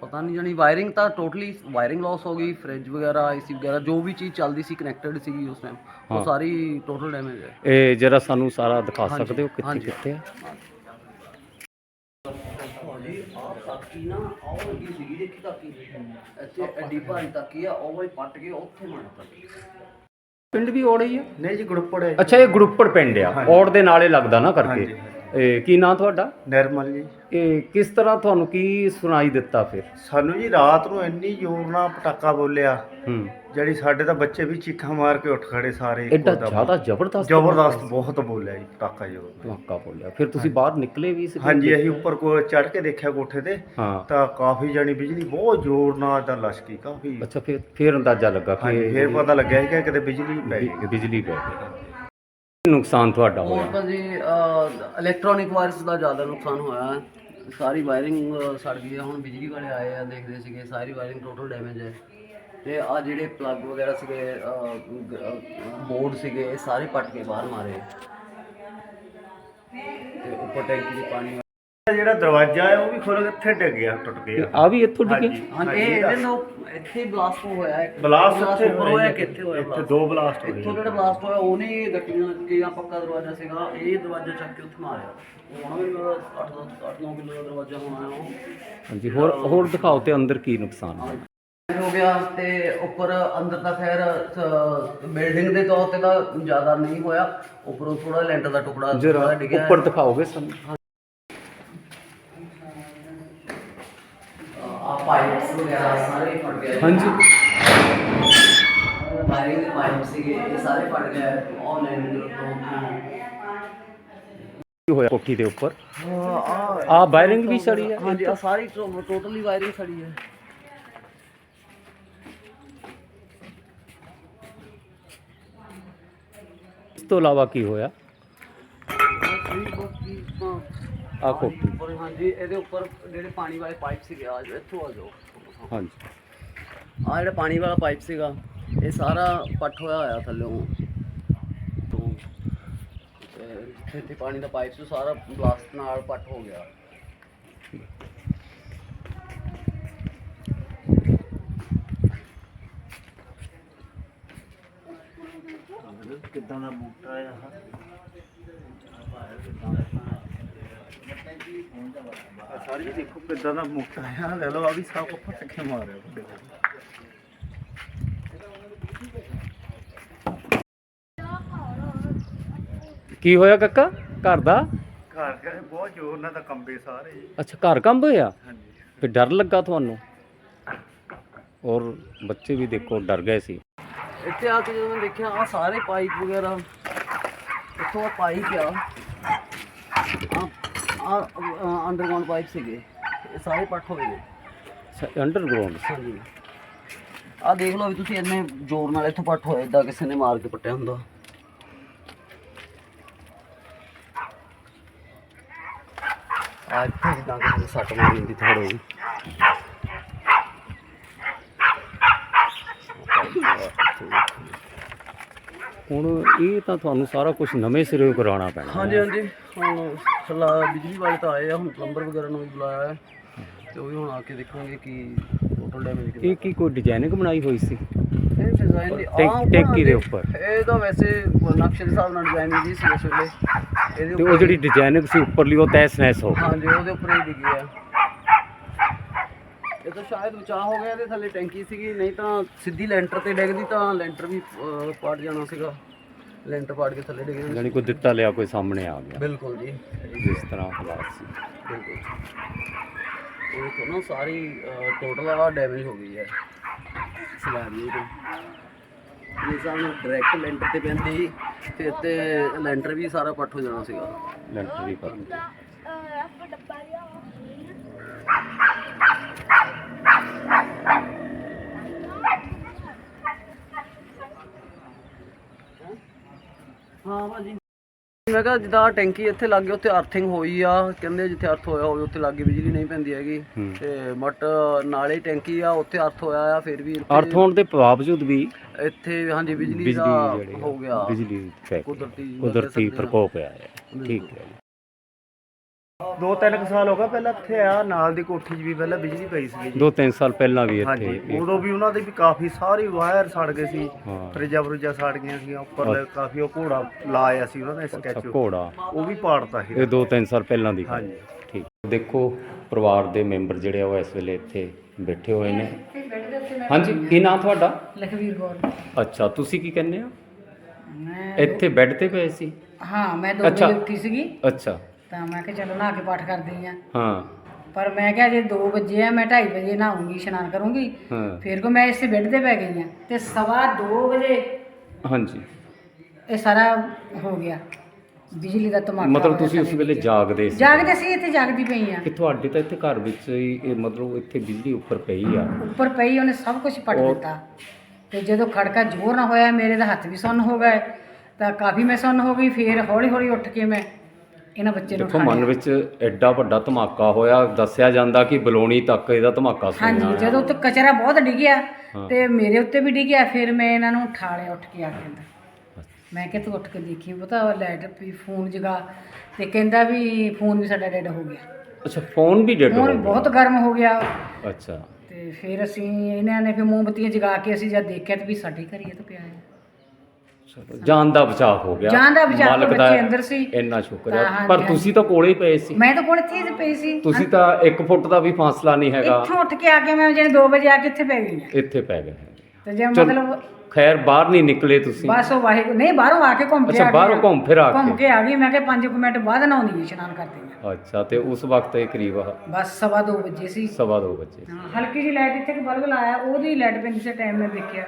ਪਤਾ ਨਹੀਂ ਜਾਣੀ ਵਾਇਰਿੰਗ ਤਾਂ ਟੋਟਲੀ ਵਾਇਰਿੰਗ ਲਾਸ ਹੋ ਗਈ ਫ੍ਰਿਜ ਵਗੈਰਾ ਏਸੀ ਵਗੈਰਾ ਜੋ ਵੀ ਚੀਜ਼ ਚੱਲਦੀ ਸੀ ਕਨੈਕਟਡ ਸੀਗੀ ਉਸ ਟਾਈਮ ਹਾਂ। ਉਹ ਸਾਰੀ ਟੋਟਲ ਡੈਮੇਜ ਹੈ। ਇਹ ਜਰਾ ਸਾਨੂੰ ਸਾਰਾ ਦਿਖਾ ਹਾਂਜੀ, ਸਕਦੇ ਹੋ ਕਿੱਥੇ ਹਾਂਜੀ। ਕਿੱਥੇ ਹੈ ਜੀ ਆਹ ਤਾਕੀ ਨਾ ਆਹ ਲੱਗੀ ਸੀਗੀ ਦੇਖੀ ਤਾਕੀ ਇੱਥੇ ਐਡੀ ਭਾਰੀ ਤਾਕੀ ਆ ਉਹ ਵਾਲੀ ਪੱਟ ਕੇ ਉੱਥੇ ਮਾਰਤਾ ਪਿੰਡ ਵੀ ਔੜ ਹੀ ਆ? ਨਹੀਂ ਜੀ ਗਰੁੱਪੜ ਹੈ। ਅੱਛਾ ਇਹ ਗਰੁੱਪੜ ਪਿੰਡ ਆ। ਔੜ ਦੇ ਨਾਲੇ ਲੱਗਦਾ ਨਾ ਕਰਕੇ। ਹਾਂਜੀ। ਇਹ ਕੀ ਨਾਂ ਤੁਹਾਡਾ? ਨਿਰਮਲ ਜੀ। ਇਹ ਕਿਸ ਤਰ੍ਹਾਂ ਤੁਹਾਨੂੰ ਕੀ ਸੁਣਾਈ ਦਿੱਤਾ ਫਿਰ? ਸਾਨੂੰ ਜੀ ਰਾਤ ਨੂੰ ਇੰਨੀ ਜ਼ੋਰ ਨਾਲ ਪਟਾਕਾ ਬੋਲਿਆ ਹੂੰ। ਜਿਹੜੀ ਸਾਡੇ ਤਾਂ ਬੱਚੇ ਵੀ ਚੀਖਾਂ ਮਾਰ ਕੇ ਉੱਠ ਖੜੇ ਸਾਰੇ ਇੱਕੋ ਐਡਾ ਦਮ। ਜ਼ਿਆਦਾ ਜ਼ਬਰਦਸਤ ਜ਼ਬਰਦਸਤ ਬਹੁਤ ਬੋਲਿਆ ਜੀ ਪਟਾਕਾ ਜੋ ਧਮਾਕਾ ਬੋਲਿਆ। ਫਿਰ ਤੁਸੀਂ ਬਾਹਰ ਨਿਕਲੇ ਵੀ ਸੀ ਹਾਂਜੀ ਅਸੀਂ ਉੱਪਰ ਕੋ ਚੜ ਕੇ ਦੇਖਿਆ ਕੋਠੇ ਤੇ ਹਾਂ। ਤਾਂ ਕਾਫੀ ਜਾਨੀ ਬਿਜਲੀ ਬਹੁਤ ਜ਼ੋਰ ਨਾਲ ਤਾਂ ਲਸ਼ਕੀ ਕਾਫੀ ਅੱਛਾ ਫਿਰ ਫਿਰ ਅੰਦਾਜ਼ਾ ਲੱਗਾ ਕਿ ਹਾਂਜੀ ਫਿਰ ਪਤਾ ਲੱਗਿਆ ਸੀ ਕਿ ਕਿਤੇ ਬਿਜਲੀ ਪੈ ਗਈ। ਬਿਜਲੀ ਪੈ ਗਈ। ਨੁਕਸਾਨ ਤੁਹਾਡਾ ਹੋਇਆ? ਤਾਂ ਜੀ ਇਲੈਕਟ੍ਰੋਨਿਕ ਵਾਇਰਸ ਦਾ ਜ਼ਿਆਦਾ ਨੁਕਸਾਨ ਹੋਇਆ ਹੈ। ਸਾਰੀ ਵਾਇਰਿੰਗ ਸੜ ਗਈ ਹੈ। ਹੁਣ ਬਿਜਲੀ ਵਾਲੇ ਆਏ ਆ, ਦੇਖਦੇ ਸੀਗੇ, ਸਾਰੀ ਵਾਇਰਿੰਗ ਟੋਟਲ ਡੈਮੇਜ ਹੈ। ਤੇ ਆ ਜਿਹੜੇ ਪਲੱਗ ਵਗੈਰਾ ਸੀਗੇ ਬੋਰਡ ਸੀਗੇ, ਇਹ ਸਾਰੇ ਪੱਟ ਕੇ ਬਾਹਰ ਮਾਰੇ। ਤੇ ਉੱਪਰ ਟੈਂਕੀ 'ਚ ਪਾਣੀ ਜਿਹੜਾ ਦਰਵਾਜ਼ਾ ਹੈ ਉਹ ਵੀ ਖੁੱਲ ਇੱਥੇ ਡਿੱਗ ਗਿਆ ਟੁੱਟ ਗਿਆ। ਆ ਵੀ ਇੱਥੋਂ ਡਿੱਗੇ ਹਾਂਜੀ ਹਾਂਜੀ ਇਹ ਇਹਦੇ ਨਾਲ ਇੱਥੇ ਬਲਾਸਟ ਹੋਇਆ ਹੈ। ਬਲਾਸਟ ਇੱਥੇ ਉੱਪਰ ਹੋਇਆ ਕਿੱਥੇ ਹੋਇਆ ਇੱਥੇ blast? ਦੋ ਬਲਾਸਟ ਹੋਏ ਇੱਥੋਂ ਜਿਹੜਾ ਬਲਾਸਟ ਹੋਇਆ ਉਹਨੇ ਗੱਟੀਆਂ ਲੱਗੀਆਂ ਪੱਕਾ ਦਰਵਾਜ਼ਾ ਸੀਗਾ। ਇਹ ਦਰਵਾਜ਼ਾ ਚੱਕ ਕੇ ਉੱਥੇ ਮਾਰਿਆ। ਉਹ ਹੁਣ ਵੀ 8 8 9 ਕਿਲੋ ਦਾ ਦਰਵਾਜ਼ਾ ਹੋਣਾ ਹੈ ਉਹ। ਹਾਂਜੀ ਹੋਰ ਹੋਰ ਦਿਖਾਓ ਤੇ ਅੰਦਰ ਕੀ ਨੁਕਸਾਨ ਹੋਇਆ। ਹੋ ਗਿਆ ਤੇ ਉੱਪਰ ਅੰਦਰ ਤਾਂ ਖੈਰ ਬਿਲਡਿੰਗ ਦੇ ਤੌਰ ਤੇ ਤਾਂ ਜ਼ਿਆਦਾ ਨਹੀਂ ਹੋਇਆ। ਉੱਪਰੋਂ ਥੋੜਾ ਲੈਂਟਰ ਦਾ ਟੁਕੜਾ ਜਰਾ ਥੋੜ੍ਹਾ ਡਿੱਗਿਆ ਉੱਪਰ ਦਿਖਾਓਗੇ ਸਾਨੂੰ ਆ ਪਾਈਪਸ ਵਗੈਰਾ ਸਾਰੇ ਫਟ ਗਏ ਹਾਂਜੀ। ਵਾਇਰਿੰਗ ਦੇ ਪਾਈਪ ਸੀਗੇ ਇਹ ਸਾਰੇ ਫਟ ਗਏ ਆਨਲਾਈਨ ਤੋਂ ਕੀ ਹੋਇਆ ਕੋਠੀ ਦੇ ਉੱਪਰ? ਆ ਆ ਵਾਇਰਿੰਗ ਵੀ ਸੜੀ ਹੈ ਹਾਂਜੀ ਆ ਸਾਰੀ ਟੋਟਲੀ ਵਾਇਰਿੰਗ ਖੜੀ ਹੈ ਇਸ ਤੋਂ ਇਲਾਵਾ ਕੀ ਹੋਇਆ? ਆ ਕੋਠੀ। ਹਾਂਜੀ ਇਹਦੇ ਉੱਪਰ ਜਿਹੜੇ ਪਾਣੀ ਵਾਲੇ ਪਾਈਪ ਸੀਗੇ ਆ ਜਾਓ ਇੱਥੋਂ ਆ ਜਾਓ। ਹਾਂਜੀ। ਆ ਜਿਹੜਾ ਪਾਣੀ ਵਾਲਾ ਪਾਈਪ ਸੀਗਾ ਇਹ ਸਾਰਾ ਪੱਟ ਹੋਇਆ ਹੋਇਆ ਥੱਲੋਂ ਤੋਂ ਤੇ ਜਿੱਥੇ ਜਿੱਥੇ ਪਾਣੀ ਦਾ ਪਾਈਪ ਸੀ ਉਹ ਸਾਰਾ ਬਲਾਸਟ ਨਾਲ ਪੱਟ ਹੋ ਗਿਆ ਕਿੱਦਾਂ ਦਾ ਬੂਟਾ ਆ? ਆਹ ਸਾਰੀ ਜੀ ਦੇਖੋ ਕਿੱਦਾਂ ਦਾ ਬੂਟਾ ਆ। ਲੈ ਲਓ ਆ ਵੀ ਸਭ ਕੋ ਫਟ ਕੇ ਮਾਰਿਆ ਵੱਡੇ ਕੀ ਹੋਇਆ ਕੱਕਾ? ਘਰ ਦਾ? ਘਰ ਘਰ ਬਹੁਤ ਜ਼ੋਰ ਨਾਲ ਤਾਂ ਕੰਬੇ ਸਾਰੇ। ਅੱਛਾ ਘਰ ਕੰਬ ਹੋਇਆ? ਹਾਂਜੀ। ਫਿਰ ਡਰ ਲੱਗਾ ਤੁਹਾਨੂੰ? ਔਰ ਬੱਚੇ ਵੀ ਦੇਖੋ ਡਰ ਗਏ ਸੀ। ਇੱਥੇ ਆ ਕੇ ਜਦੋਂ ਮੈਂ ਦੇਖਿਆ ਆ ਸਾਰੇ ਪਾਈਪ ਵਗੈਰਾ ਇੱਥੋਂ ਆ ਪਾਈਪ ਆ। ਆ ਅੰਡਰਗਰਾਉਂਡ ਪਾਈਪ ਸੀਗੇ। ਇਹ ਸਾਰੇ ਪੱਟ ਹੋਏ ਨੇ। ਅੰਡਰਗਰਾਉਂਡ ਹਾਂਜੀ। ਆ ਦੇਖ ਲਓ ਵੀ ਤੁਸੀਂ ਇੰਨੇ ਜ਼ੋਰ ਨਾਲ ਇੱਥੋਂ ਪੱਟ ਹੋਇਆ ਇਦਾਂ ਕਿਸੇ ਨੇ ਮਾਰ ਕੇ ਪੱਟਿਆ ਹੁੰਦਾ। ਆ ਇੱਥੇ ਜਿੱਦਾਂ ਕਿਸੇ ਨੇ ਸੱਟ ਮਾਰੀ ਹੁੰਦੀ ਥੋੜੀ ਹੁਣ ਇਹ ਤਾਂ ਤੁਹਾਨੂੰ ਸਾਰਾ ਕੁਝ ਨਵੇਂ ਸਿਰੇ ਕਰਾਉਣਾ ਪੈਣਾ। ਹਾਂਜੀ ਹਾਂਜੀ। ਹੁਣ ਸਲਾ ਬਿਜਲੀ ਵਾਲੇ ਤਾਂ ਆਏ ਆ ਹੁਣ ਪਲੰਬਰ ਵਗੈਰਾ ਨੂੰ ਵੀ ਬੁਲਾਇਆ ਹੈ। ਤੇ ਉਹ ਵੀ ਹੁਣ ਆ ਕੇ ਦੇਖਾਂਗੇ ਕਿ ਟੋਟਲ ਡੈਮੇਜ ਕਿੰਨਾ ਇਹ ਕੀ ਕੋਈ ਡਿਜ਼ਾਈਨਿੰਗ ਬਣਾਈ ਹੋਈ ਸੀ? ਇਹ ਡਿਜ਼ਾਈਨ ਦੀ ਟੈਂਕ- ਟੈਂਕੀ ਦੇ। ਉੱਪਰ। ਇਹ ਤਾਂ ਵੈਸੇ ਨਕਸ਼ੇ ਦੇ ਹਿਸਾਬ ਨਾਲ ਡਿਜ਼ਾਈਨਿੰਗ ਦੀ ਸੀ ਉਸ ਵੇਲੇ। ਇਹਦੇ ਤੇ ਉੱਪਰ ਉਹ ਜਿਹੜੀ ਡਿਜ਼ਾਈਨਿੰਗ ਸੀ ਉੱਪਰਲੀ ਉਹ ਤੈਸ ਨੈਸ ਹੋ ਗਈ ਹਾਂਜੀ ਉਹਦੇ ਉੱਪਰ ਹੀ ਡਿੱਗੀ ਆ। ਇਹ ਤਾਂ ਸ਼ਾਇਦ ਬਚਾਅ ਹੋ ਗਿਆ ਇਹਦੇ ਥੱਲੇ ਟੈਂਕੀ ਸੀਗੀ ਨਹੀਂ ਤਾਂ ਸਿੱਧੀ ਲੈਂਟਰ ਤੇ ਡਿੱਗਦੀ ਤਾਂ ਲੈਂਟਰ ਵੀ ਅਹ, ਪਾਟ ਜਾਣਾ ਸੀਗਾ। ਲੈਂਟਰ ਪਾਟ ਕੇ ਥੱਲੇ ਡਿੱਗ ਜਾਣਾ ਯਾਨੀ ਕੋਈ ਦਿੱਤਾ ਲਿਆ ਕੋਈ ਸਾਹਮਣੇ ਆ ਗਿਆ। ਬਿਲਕੁਲ ਜੀ। ਜਿਸ ਤਰ੍ਹਾਂ ਹਾਲਾਤ ਸੀ। ਬਿਲਕੁਲ ਇਹ ਦੇਖੋ ਨਾ ਸਾਰੀ ਟੋਟਲ ਆ ਡੈਮੇਜ ਹੋ ਗਈ ਹੈ। ਸਲੈਬ ਤੇ। ਇਹ ਸਾਨੂੰ ਡਾਇਰੈਕਟ ਲੈਂਟਰ ਤੇ ਪੈਂਦੀ ਫਿਰ ਤੇ ਲੈਂਟਰ ਵੀ ਸਾਰਾ ਪੱਟ ਹੋ ਜਾਣਾ ਸੀਗਾ। ਲੈਂਟਰ ਵੀ ਕਰ ਹਾਂ ਭਾਜੀ। ਮੈਂ ਕਿਹਾ ਜਿੱਦਾਂ ਆਹ ਟੈਂਕੀ ਇੱਥੇ ਲੱਗੇ ਉੱਥੇ ਅਰਥਿੰਗ ਹੋਈ ਆ। ਕਹਿੰਦੇ ਜਿੱਥੇ ਅਰਥ ਹੋਇਆ ਹੋਵੇ ਉੱਥੇ ਲੱਗੇ ਬਿਜਲੀ ਨਹੀਂ ਪੈਂਦੀ ਹੈਗੀ। ਤੇ ਮਟ ਨਾਲੇ ਟੈਂਕੀ ਆ ਉੱਥੇ ਅਰਥ ਹੋਇਆ ਆ ਫਿਰ ਵੀ ਇੱਥੇ- ਅਰਥ ਹੋਣ ਦੇ ਬਾਵਜੂਦ ਵੀ ਇੱਥੇ ਹਾਂਜੀ ਬਿਜਲੀ ਬਿਜਲੀ ਦਾ ਜਿਹੜੀ ਹੋ ਗਿਆ। ਬਿਜਲੀ ਕੁਦਰਤੀ ਕੁਦਰਤੀ ਪ੍ਰਕੋਪ ਆਇਆ ਹੈ ਠੀਕ ਹੈ ਜੀ। ਦੋ ਤਿੰਨ ਕੁ ਸਾਲ ਹੋ ਗਏ ਪਹਿਲਾਂ ਇੱਥੇ ਆ ਨਾਲ ਦੀ ਕੋਠੀ 'ਚ ਵੀ ਪਹਿਲਾਂ ਬਿਜਲੀ ਪਈ ਸੀ ਜੀ। ਦੋ ਤਿੰਨ ਸਾਲ ਪਹਿਲਾਂ ਵੀ ਇੱਥੇ ਉਦੋਂ ਵੀ ਉਹਨਾਂ ਦੇ ਵੀ ਕਾਫੀ ਸਾਰੇ ਵਾਇਰ ਸੜ ਗਏ ਸੀ ਹਾਂ। ਫਰਿੱਜਾਂ ਫਰੁੱਜਾਂ ਸੜ ਗਈਆਂ ਸੀ ਉੱਪਰ ਕਾਫੀ ਉਹ ਘੋੜਾ ਲਾਇਆ ਸੀ ਉਹਨਾਂ ਨੇ ਸਕੈਚ ਘੋੜਾ। ਉਹ ਵੀ ਪਾੜਤਾ ਸੀ। ਇਹ ਦੋ ਤਿੰਨ ਸਾਲ ਪਹਿਲਾਂ ਦੀ ਗੱਲ। ਹਾਂਜੀ। ਹੈ। ਠੀਕ। ਦੇਖੋ ਪਰਿਵਾਰ ਦੇ ਮੈਂਬਰ ਜਿਹੜੇ ਆ ਉਹ ਇਸ ਵੇਲੇ ਇੱਥੇ ਬੈਠੇ ਹੋਏ ਨੇ। ਹਾਂਜੀ ਕੀ ਨਾਮ ਤੁਹਾਡਾ? ਲਖਵੀਰ ਕੌਰ। ਅੱਛਾ ਤੁਸੀਂ ਕੀ ਕਹਿੰਦੇ ਆ ਮੈਂ ਇੱਥੇ ਬੈੱਡ ਤੇ ਪਏ ਸੀ? ਹਾਂ ਮੈਂ ਦੋ ਅੱਛਾ। ਵਜੇ ਉੱਠੀ ਸੀਗੀ। ਅੱਛਾ। ਤਾਂ ਮੈਂ ਕਿਹਾ ਚਲੋ ਨਹਾ ਕੇ ਪਾਠ ਕਰਦੀ ਆ। ਹਾਂ। ਪਰ ਮੈਂ ਕਿਹਾ ਜੇ 2 ਵਜੇ ਆ ਮੈਂ 2:30 ਵਜੇ ਨਹਾਉਂਗੀ ਇਸ਼ਨਾਨ ਕਰੂੰਗੀ। ਹਾਂ। ਫਿਰ ਕੋ ਮੈਂ ਇਸੇ ਬੈੱਡ ਤੇ ਪੈ ਗਈ ਆ ਤੇ ਸਵਾ 2 ਵਜੇ ਹਾਂਜੀ। ਇਹ ਸਾਰਾ ਹੋ ਗਿਆ। ਬਿਜਲੀ ਦਾ ਧਮਾਕਾ ਮਤਲਬ ਤੁਸੀਂ ਉਸ ਵੇਲੇ। ਜਾਗਦੇ ਸੀ। ਜਾਗਦੇ ਸੀ ਇੱਥੇ ਜਾਗਦੀ ਪਈ ਆ। ਕਿ ਤੁਹਾਡੇ ਤਾਂ ਇੱਥੇ ਘਰ ਵਿੱਚ ਹੀ ਇਹ ਮਤਲਬ ਇੱਥੇ ਬਿਜਲੀ ਉੱਪਰ ਪਈ ਆ। ਉੱਪਰ ਪਈ ਉਹਨੇ ਸਭ ਕੁਝ ਪਟ ਦਿੱਤਾ। ਤੇ ਜਦੋਂ ਖੜਕਾ ਜ਼ੋਰ ਨਾ ਹੋਇਆ ਮੇਰੇ ਦਾ ਹੱਥ ਵੀ ਸੁੰਨ ਹੋ ਗਏ ਤਾਂ ਕਾਫੀ ਮੈਂ ਸੁੰਨ ਹੋ ਗਈ ਫਿਰ ਹੌਲੀ ਹੌਲੀ ਉੱਠ ਕੇ ਮੈਂ ਇਹਨਾਂ ਬੱਚੇ ਨੂੰ ਦੇਖੋ ਉਠਾ ਮਨ ਲਿਆ। ਵਿੱਚ ਐਡਾ ਵੱਡਾ ਧਮਾਕਾ ਹੋਇਆ ਦੱਸਿਆ ਜਾਂਦਾ ਕਿ ਬਲੋਣੀ ਤੱਕ ਇਹਦਾ ਧਮਾਕਾ ਸੁਣਿਆ ਹਾਂਜੀ ਜਦੋਂ ਉੱਤੇ ਕਚਰਾ ਬਹੁਤ ਡਿੱਗਿਆ ਹਾਂ। ਤੇ ਮੇਰੇ ਉੱਤੇ ਵੀ ਡਿੱਗਿਆ ਫਿਰ ਮੈਂ ਇਹਨਾਂ ਨੂੰ ਉਠਾ ਲਿਆ ਉੱਠ ਕੇ ਆ ਕੇ ਅੰਦਰ। ਮੈਂ ਕਿਹਾ ਤੂੰ ਉੱਠ ਕੇ ਦੇਖੀ ਪਤਾ ਲਾਈਟ ਵੀ ਫੋਨ ਜਗਾ ਤੇ ਕਹਿੰਦਾ ਵੀ ਫੋਨ ਵੀ ਸਾਡਾ ਡੈਡ ਹੋ ਗਿਆ। ਅੱਛਾ ਫੋਨ ਵੀ ਡੈਡ ਹੋ ਫੋਨ ਗਿਆ? ਬਹੁਤ ਗਰਮ ਹੋ ਗਿਆ। ਅੱਛਾ। ਤੇ ਫਿਰ ਅਸੀਂ ਇਹਨਾਂ ਨੇ ਫਿਰ ਮੋਮਬੱਤੀਆਂ ਜਗਾ ਕੇ ਅਸੀਂ ਜਦ ਦੇਖਿਆ ਤੇ ਵੀ ਸਾਡੇ ਘਰ ਹੀ ਇਹ ਤਾਂ ਪਿਆ ਹੈ। ਚਲੋ ਜਾਨ ਦਾ ਬਚਾਅ ਹੋ ਗਿਆ। ਜਾਨ ਦਾ ਬਚਾਅ, ਮਾਲਕ ਦਾ ਬੱਚੇ ਅੰਦਰ ਸੀ। ਇੰਨਾ ਸ਼ੁਕਰ ਹੈ ਪਰ। ਤੁਸੀਂ ਤਾਂ ਕੋਲੇ ਹੀ ਪਏ ਸੀ। ਮੈਂ ਤਾਂ ਕੋਲ ਇੱਥੇ ਪਈ ਸੀ। ਤੁਸੀਂ ਤਾਂ 1 ਫੁੱਟ ਦਾ ਵੀ ਫਾਸਲਾ ਨਹੀਂ ਹੈਗਾ। ਇੱਥੋਂ ਉੱਠ ਕੇ ਆ ਕੇ ਮੈਂ ਜਿਹੜੇ 2 ਵਜੇ ਆ ਕੇ ਇੱਥੇ ਪੈ ਗਈ ਇੱਥੇ ਪੈ ਗਏ। ਤੇ ਜੇ ਮਤਲਬ ਖੈਰ ਬਾਹਰ ਨਹੀਂ ਨਿਕਲੇ ਤੁਸੀਂ। ਬਸ ਉਹ ਵਾਹਿਗੁਰੂ ਨਹੀਂ ਬਾਹਰੋਂ ਆ ਕੇ ਘੁੰਮ ਕੇ ਅੱਛਾ, ਬਾਹਰੋਂ। ਘੁੰਮ ਫਿਰ ਆ ਘੁੰਮ ਕੇ। ਕੇ ਆ ਗਈ। ਮੈਂ ਕਿਹਾ 5 ਮਿੰਟ ਬਾਅਦ ਨਹਾਉਂਦੀ ਹਾਂ ਇਸ਼ਨਾਨ ਕਰਦੀ ਹਾਂ ਅੱਛਾ ਤੇ ਉਸ ਵਕਤ ਇਹ ਕਰੀਬ ਆ। ਬਸ ਸਵਾ ਦੋ ਵਜੇ ਸੀ। ਸਵਾ ਦੋ ਵਜੇ। ਹਾਂ, ਹਲਕੀ ਜਿਹੀ ਲਾਈਟ ਇੱਥੇ ਕਿ ਬਲਬ ਲਾਇਆ। ਉਹਦੀ ਲਾਈਟ ਪੈਂਦੀ ਸੀ ਟਾਈਮ ਮੈਂ ਦੇਖਿਆ।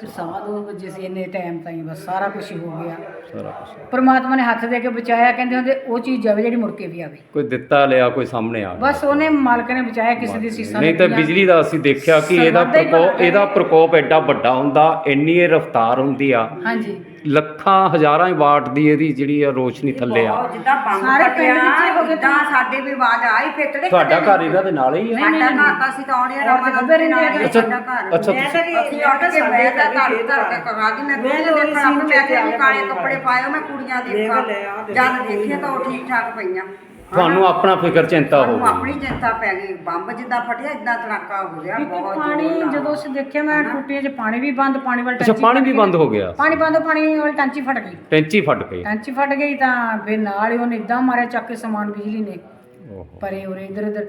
ਤੇ ਸਵਾ ਦੋ ਵਜੇ ਸੀ ਇੰਨੇ ਟਾਈਮ ਤਾਈਂ ਬਸ ਸਾਰਾ ਕੁਝ ਹੋ ਗਿਆ। ਸਾਰਾ ਕੁਝ ਪਰਮਾਤਮਾ ਨੇ ਹੱਥ ਦੇ ਕੇ ਬਚਾਇਆ ਕਹਿੰਦੇ ਹੁੰਦੇ ਉਹ ਚੀਜ਼ ਜਾਵੇ ਜਿਹੜੀ ਮੁੜ ਕੇ ਵੀ ਆਵੇ। ਕੋਈ ਦਿੱਤਾ ਲਿਆ ਕੋਈ ਸਾਹਮਣੇ ਆ ਗਿਆ। ਬਸ ਉਹਨੇ ਮਾਲਕ ਨੇ ਬਚਾਇਆ ਕਿਸੇ ਦੀ ਸੀਸਾਂ ਨਹੀਂ ਤਾਂ। ਬਿਜਲੀ ਦਾ ਅਸੀਂ ਦੇਖਿਆ ਕਿ ਇਹਦਾ ਹੀ ਪ੍ਰਕੋਪ ਇਹਦਾ ਪ੍ਰਕੋਪ ਐਡਾ ਵੱਡਾ ਹੁੰਦਾ ਇੰਨੀ ਇਹ ਰਫ਼ਤਾਰ ਹੁੰਦੀ ਆ। ਹਾਂਜੀ। ਲੱਖਾਂ ਹਜ਼ਾਰਾਂ ਵਾਟ ਦੀ ਇਹਦੀ ਜਿਹੜੀ ਆ ਰੋਸ਼ਨੀ ਥੱਲੇ ਆ। ਬਹੁਤ ਜਿੱਦਾਂ ਬੰਬ ਸਾਰੇ ਪਿੰਡ ਵਿੱਚ ਹੋ ਗਏ ਜਿੱਦਾਂ ਸਾਡੇ ਵੀ ਆਵਾਜ਼ ਆਈ ਫਿੱਟੜੇ ਤੁਹਾਡਾ ਘਰ ਇਹਨਾਂ ਦੇ ਨਾਲ ਹੀ ਆ? ਸਾਡਾ ਘਰ ਤਾਂ ਅਸੀਂ ਤਾਂ ਆਉਣੇ ਤੇ ਗੱਭੇ ਰਹਿੰਦੇ ਆ। ਅੱਛਾ, ਸਾਡਾ ਘਰ। ਅੱਛਾ, ਮੈਂ ਤਾਂ ਅਸੀਂ ਉੱਠ ਕੇ ਧੜ ਧੜ ਕੇ ਕਰਾ ਦੀ ਮੈਂ ਕੁੜੀ ਦੇ ਦੇਖਣ ਆਪ ਮੈਂ ਕਿ ਕਾਲੇ ਕੱਪੜੇ ਪਾਏ ਮੈਂ ਕੁੜੀਆਂ ਦੇਖਾਂ ਜਦ ਦੇਖੀਏ ਤਾਂ ਉਹ ਠੀਕ ਠਾਕ ਪਈਆਂ। ਤੁਹਾਨੂੰ ਆਪਣਾ ਫਿਕਰ ਚਿੰਤਾ ਹੋ ਸਾਨੂੰ ਗਈ ਆਪਣੀ ਚਿੰਤਾ ਪੈ ਗਈ ਬੰਬ ਜਿੱਦਾਂ ਫਟਿਆ ਇਦਾਂ ਧੜਾਕਾ ਹੋ ਗਿਆ ਬਹੁਤ ਪਾਣੀ ਜ਼ੋਰ ਨਾਲ। ਜਦੋਂ ਅਸੀਂ ਦੇਖਿਆ ਮੈਂ ਟੂਟੀਆਂ 'ਚ ਪਾਣੀ ਵੀ ਬੰਦ ਪਾਣੀ ਵਾਲੀ ਅੱਛਾ ਟੈਂਕੀ ਪਾਣੀ ਫਟ ਵੀ ਗਈ। ਬੰਦ ਹੋ ਗਿਆ। ਪਾਣੀ ਬੰਦ ਪਾਣੀ ਵਾਲੀ ਟੈਂਕੀ ਫਟ ਗਈ। ਟੈਂਚੀ ਫਟ ਗਈ। ਟੈਂਕੀ ਫਟ ਗਈ ਤਾਂ ਫਿਰ ਨਾਲ ਹੀ ਉਹਨੇ ਇਦਾਂ ਮਾਰਿਆ ਚੱਕ ਕੇ ਸਮਾਨ ਬਿਜਲੀ ਨੇ। ਓਹੋ। ਪਰੇ ਉਰੇ ਇਧਰ ਇਧਰ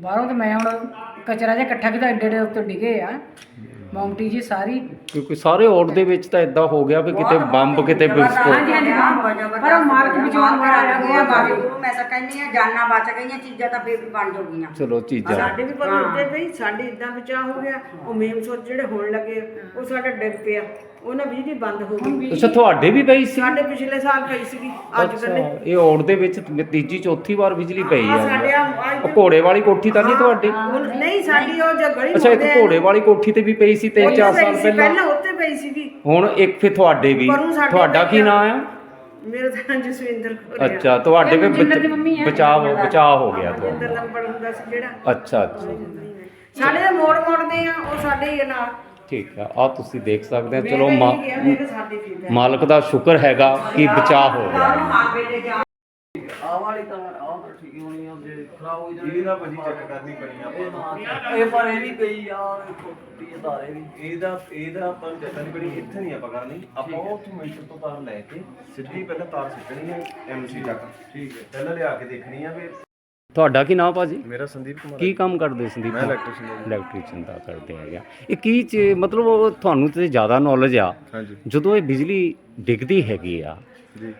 ਬਾਹਰੋਂ ਤਾਂ ਮੈਂ ਹੁਣ ਕਚਰਾ ਜਿਹਾ ਇਕੱਠਾ ਕੀਤਾ ਏਡੇ ਏਡੇ ਉੱਤੇ ਡਿੱਗੇ ਆ। ਮੌਂਟੀ ਜੀ ਸਾਰੀ। ਕਿਉਂਕਿ ਸਾਰੇ ਔੜ ਦੇ ਵਿੱਚ ਤਾਂ ਇਦਾਂ ਹੋ ਗਿਆ ਵੀ ਕਿਤੇ ਬੰਬ ਕਿਤੇ ਵਿਸਫੋਟ ਹਾਂਜੀ, ਪਰ ਉਹ ਮਾਲਕ ਵਿੱਚੋਂ ਮਾਰ ਗਿਆ ਵਾਹਿਗੁਰੂ ਮੈਂ ਤਾਂ ਕਹਿੰਦੀ ਆ ਜਾਨਾਂ ਬਚ ਗਈਆਂ ਚੀਜ਼ਾਂ ਤਾਂ ਫੇਰ ਵੀ ਬਣ ਜਾਊਗੀਆਂ। ਚਲੋ ਚੀਜ਼ਾਂ। ਸਾਡੇ ਵੀ ਪਰ ਉੱਤੇ ਪਈ ਸਾਡੇ ਇਦਾਂ ਬਚਾਅ ਹੋ ਗਿਆ। ਉਹ ਮੇਮ ਸੋਚ ਜਿਹੜੇ ਹੋਣ ਲੱਗੇ ਉਹ ਸਾਡਾ ਡਿੱਗ ਪਿਆ। ਉਹਨਾਂ ਬਿਜਲੀ ਬੰਦ ਹੋ ਗਈ। ਅੱਛਾ ਤੁਹਾਡੇ ਵੀ ਪਈ ਸੀ? ਸਾਡੇ ਪਿਛਲੇ ਸਾਲ ਪਈ ਸੀਗੀ ਅੱਜ ਅੱਛਾ ਕੱਲ੍ਹ। ਇਹ ਔੜ ਦੇ ਵਿੱਚ ਤੀਜੀ ਚੌਥੀ ਵਾਰ ਬਿਜਲੀ ਪਈ ਆ। ਆ ਸਾਡੇ ਆ ਘੋੜੇ ਵਾਲੀ ਕੋਠੀ ਤਾਂ ਨਹੀਂ ਤੁਹਾਡੀ? ਨਹੀਂ ਸਾਡੀ ਉਹ ਜੇ ਗਲੀ ਅੱਛਾ ਇੱਕ ਆ, ਘੋੜੇ ਵਾਲੀ ਕੋਠੀ ਤੇ ਵੀ ਪਈ ਸੀ ਤਿੰਨ ਉੱਥੇ ਚਾਰ ਪਈ ਸਾਲ ਸੀ, ਪਹਿਲਾਂ? ਪਹਿਲਾਂ ਉੱਤੇ ਪਈ ਸੀਗੀ। ਹੁਣ ਇੱਕ ਫਿਰ ਤੁਹਾਡੇ ਵੀ। ਪਰੋਂ ਸਾਡੇ ਤੁਹਾਡਾ ਕੀ ਪਈ ਆ। ਨਾਮ ਆ? ਮੇਰੇ ਤਾਂ ਜਸਵਿੰਦਰ। ਅੱਛਾ ਤੁਹਾਡੇ ਵੀ ਮਨਜਿੰਦਰ ਦੀ ਮੰਮੀ ਆ। ਬਚਾਅ ਬਚਾਅ ਹੋ ਗਿਆ ਤੁਹਾਡਾ। ਜਿੰਦਰ ਨੰਬਰ ਹੁੰਦਾ ਸੀ ਜਿਹੜਾ। ਅੱਛਾ ਅੱਛਾ। ਸਾਡੇ ਦੇ ਮੋੜ ਮੋੜਦੇ ਆ ਉਹ ਸਾਡੇ ਹੀ ਆ ਨਾਲ। ਠੀਕ ਆ ਆ ਤੁਸੀਂ ਦੇਖ ਸਕਦੇ ਆ ਮੈਂ ਚਲੋ ਤਾਂ ਮਾ- ਇਹੀ ਕਿਹਾ, ਮੈਂ ਕਿਹਾ ਸਾਡੀ ਠੀਕ ਹੈ। ਮਾਲਕ ਦਾ ਸ਼ੁਕਰ ਹੈਗਾ ਕਿ ਬਚਾਅ ਹੋ ਗਿਆ। ਆਹ ਵਾਲੀ ਤਾਂ ਆਹ ਤਾਂ ਠੀਕ ਹੋਣੀ ਆ ਜੇ ਖਰਾਬ ਹੋ ਜਾਣੀ ਇਹਦਾ ਭਾਜੀ ਚੈੱਕ ਕਰਨੀ ਪੈਣੀ ਆ ਇਹ ਤਾਂ- ਇਹ ਪਰ ਇਹ ਵੀ ਪਈ ਆ ਦੇਖੋ ਟੁੱਟੀ ਆ ਤਾਰੇ ਵੀ। ਇਹਦਾ ਇਹਦਾ ਆਪਾਂ ਨੂੰ ਚੈੱਕ ਕਰਨੀ ਪੈਣੀ ਇੱਥੇ ਨਹੀਂ ਆਪਾਂ ਕਰਨੀ। ਆਪਾਂ ਉੱਥੋਂ ਮੀਟਰ ਤੋਂ ਤਾਰ ਲੈ ਕੇ ਸਿੱਧੀ ਪਹਿਲਾਂ ਤਾਰ ਸਿੱਟਣੀ ਹੈ ਐਮਸੀ ਤੱਕ। ਠੀਕ ਹੈ। ਪਹਿਲਾਂ ਲਿਆ ਕੇ ਦੇਖਣੀ ਆ ਵੀ ਤੁਹਾਡਾ ਕੀ ਨਾਮ ਭਾਜੀ? ਮੇਰਾ ਸੰਦੀਪ ਕੁਮਾਰ ਕੀ ਕੰਮ ਕਰਦੇ ਸੰਦੀਪ? ਮੈਂ electrician ਹਾਂ ਜੀ। ਇਲੈਕਟ੍ਰੀਸ਼ੀਅਨ ਦਾ ਕਰਦੇ ਹੈਗਾ ਇਹ ਕੀ ਚ- ਮਤਲਬ ਉਹ ਤੁਹਾਨੂੰ ਤੇ ਜ਼ਿਆਦਾ ਨੌਲੇਜ ਆ। ਹਾਂਜੀ। ਜਦੋਂ ਇਹ ਬਿਜਲੀ ਡਿੱਗਦੀ ਹੈਗੀ ਆ ਜੀ।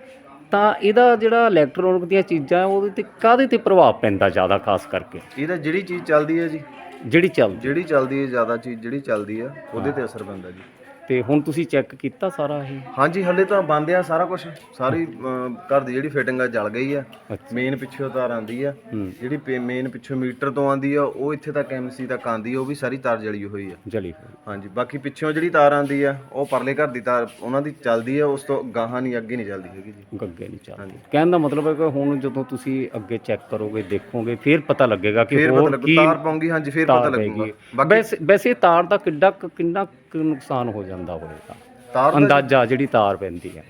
ਤਾਂ ਇਹਦਾ ਜਿਹੜਾ ਇਲੈਕਟ੍ਰੋਨਿਕ ਦੀਆਂ ਚੀਜ਼ਾਂ ਉਹਦੇ ਤੇ ਕਾਹਦੇ ਤੇ ਪ੍ਰਭਾਵ ਪੈਂਦਾ ਜ਼ਿਆਦਾ ਖਾਸ ਕਰਕੇ? ਇਹਦਾ ਜਿਹੜੀ ਚੀਜ਼ ਚੱਲਦੀ ਹੈ ਜੀ। ਜਿਹੜੀ ਚੱਲਦੀ ਜਿਹੜੀ ਚੱਲਦੀ ਹੈ ਜ਼ਿਆਦਾ ਚੀਜ਼ ਜਿਹੜੀ ਚੱਲਦੀ ਆ ਉਹਦੇ ਤੇ ਅਸਰ ਪੈਂਦਾ ਜੀ। ਤੇ ਹੁਣ ਤੁਸੀਂ ਚੈੱਕ ਕੀਤਾ ਸਾਰਾ ਇਹ? ਹਾਂਜੀ ਹੱਲੇ ਤਾਂ ਬੰਦ ਆ ਸਾਰਾ ਕੁਝ ਸਾਰੀ ਅਮ, ਘਰ ਦੀ ਜਿਹੜੀ ਫਿਟਿੰਗ ਆ ਜਲ ਗਈ ਆ। ਅੱਛਾ। ਮੇਨ ਪਿੱਛੋਂ ਤਾਰ ਆਂਦੀ ਆ। ਹੂੰ। ਜਿਹੜੀ ਮੇਨ ਪਿੱਛੋਂ ਮੀਟਰ ਤੋਂ ਆਂਦੀ ਆ ਉਹ ਇੱਥੇ ਤੱਕ ਐਮਸੀ ਤੱਕ ਆਂਦੀ ਆ ਉਹ ਵੀ ਸਾਰੀ ਤਾਰ ਜਲੀ ਹੋਈ ਆ। ਜਲੀ ਹੋਈ। ਹਾਂਜੀ ਬਾਕੀ ਪਿੱਛੋਂ ਜਿਹੜੀ ਤਾਰ ਆਂਦੀ ਆ ਉਹ ਪਰਲੇ ਘਰ ਦੀ ਤਾਰ ਉਹਨਾਂ ਦੀ ਚੱਲਦੀ ਆ ਉਸ ਤੋਂ ਗਾਹਾਂ ਨਹੀਂ ਅੱਗੇ ਨਹੀਂ ਚੱਲਦੀ ਹੈਗੀ ਜੀ। ਗੱਗੇ ਨਹੀਂ ਚੱਲਦੀ। ਕਹਿਣ ਦਾ ਮਤਲਬ ਹੈ ਕਿ ਹੁਣ ਜਦੋਂ ਤੁਸੀਂ ਅੱਗੇ ਚੈੱਕ ਕਰੋਗੇ ਦੇਖੋਗੇ ਫਿਰ ਪਤਾ ਲੱਗੇਗਾ ਕਿ ਫੇਰ ਹੋਰ ਕੀ ਤਾਰ ਪਾਉਂਗੀ ਹਾਂਜੀ ਫੇਰ ਪਤਾ ਤਾਰ ਲੱਗੂਗਾ। ਹੈਗੀ। ਬਾਕੀ ਵੈਸੇ ਵੈਸੇ ਤਾਰ ਦਾ ਕਿੱਡਾ ਕੁ- ਕਿੰਨਾ ਕੁ ਨੁਕਸਾਨ ਹੋ ਜਾਂਦਾ ਹੋਵੇਗਾ ਤਾਰ ਦਾ ਅੰਦਾਜ਼ਾ ਜਿਹੜੀ ਤਾਰ ਪੈਂਦੀ ਹੈ।